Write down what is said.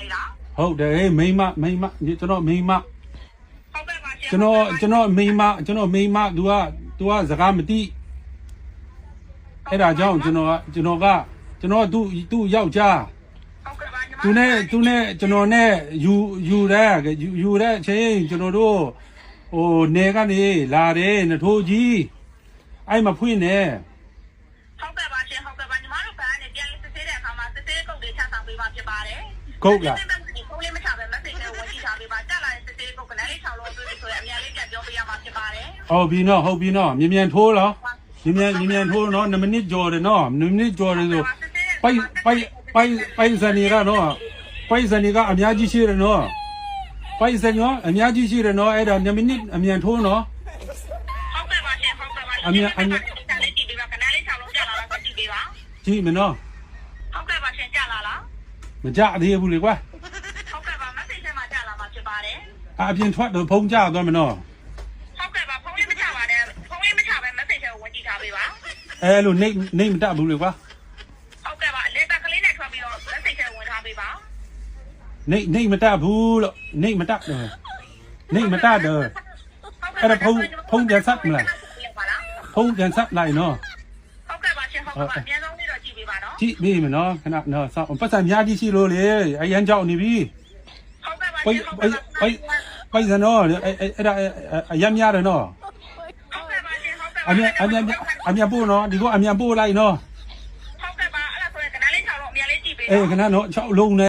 လေလားဟုတ်တယ်ဟေးမိန်းမမိန်းမကျွန်တော်မိန်းမဟုတ်ကဲ့ပါရှင်ကျွန်တော်ကျွန်တော်မိန်းမကျွန်တော်မိန်းမ तू က तू ကစကားမတိအဲ့ဒါကြောင့်ကျွန်တော်ကကျွန်တော်ကကျွန်တော်သူ့သူ့ယောက်ျားဟုတ်ကဲ့ပါညီမသူနဲ့သူနဲ့ကျွန်တော်နဲ့ယူယူတဲ့ယူယူတဲ့အချိန်ကျွန်တော်တို့ဟိုနေကနေလာတယ်နထိုးကြီးအဲ့မဖွင့်နဲ့ဟုတ်ကဲ့ပါရှင်ဟုတ်ကဲ့ပါညီမတို့ဘန်းနဲ့ပြန်လေးစစ်ဆေးတဲ့အခါမှာစစ်ဆေးကုတ်တွေချဆောင်ပေး မှဖြစ်ပါတယ်ကုတ်လားစစ်ဆေးကုတ်လေးမချပဲ message နဲ့ဝင်ကြည့်ထားပေးပါတက်လာတဲ့စစ်ဆေးကုတ်ကလည်းလေး6လုံးတွေ့ပြီဆိုရင်အများလေးပြန်ပြောပေးရမှာဖြစ်ပါတယ်ဟုတ်ပြီနော်ဟုတ်ပြီနော်မြင်မြန်ထိုးလားမြင်မြန်မြင်မြန်ထိုးနော်2မိနစ်ကြော်တယ်နော်2မိနစ်ကြော်တယ်ဆိုပိုက်ပိုက်ပိုက်ပိုက်စနေကနော်ပိုက်စနေကအများကြီးရှိတယ်နော်ပိုက်စနေကအများကြီးရှိတယ်နော်အဲ့ဒါ2မိနစ်အမြန်ထိုးနော်ဟုတ်ကဲ့ပါရှင်ဟုတ်ကဲ့ပါအမြအမြလေးကြည့်ပေးပါကလည်းလေး6လုံးကြာလာလားဆိုကြည့်ပေးပါကြည့်မနော် မကြသေးဘူးလေကွာဟုတ်ကဲ့ပါ message ထဲမှာကြာလာမှာဖြစ်ပါတယ်အပြင်ထွက်တော့ဖုံးကြသွားမနော်ဟုတ်ကဲ့ပါဖုန်းလေးမချပါနဲ့ဖုန်းလေးမချပဲ message ထဲကိုဝင်ကြည့်ထားပေးပါအဲလိုနေနေမတတ်ဘူးလေကွာဟုတ်ကဲ့ပါလေတာကလေးနဲ့ထွက်ပြီးတော့ message ထဲဝင်ထားပေးပါနေနေမတတ်ဘူးလို့နေမတတ်တယ်နေမတတ်တယ်အဲ့ဒါဖုန်းဖုန်းပြန်ဆက်မလားဖုံးပြန်ဆက်လိုက်နော်ဟုတ်ကဲ့ပါရှင်ဟုတ်ကဲ့ပါအများဆုံးလေးတော့ကြည့် ပေးပါနော်ကြည့်မိမနော်ခဏနော်စောင့်ပတ်စံများကြီးရှိလို့လေအရန်ကြောက်နေပြီဟုတ်ကဲ့ပါပိရှင်တ်ဟုတ်ပိကဲ့တ်ပါပိတ်ပိတ်စံနော်အဲ့အဲ့ဒါအရန်များတယ်နော်ဟုတ်ကဲ့ပါရှင်ဟုတ်ကဲ့ပါအမြန်အမြန်အမြန်ပို့နော်ဒီကအမြန်ပို့လိုက်နော်ဟုတ်ကဲ့ပါအဲ့ဒါဆိုရင်ကနလေး6လုံးအများလေးကြည့်ပေးအေးနော်ခဏနော်6လုံးနဲ့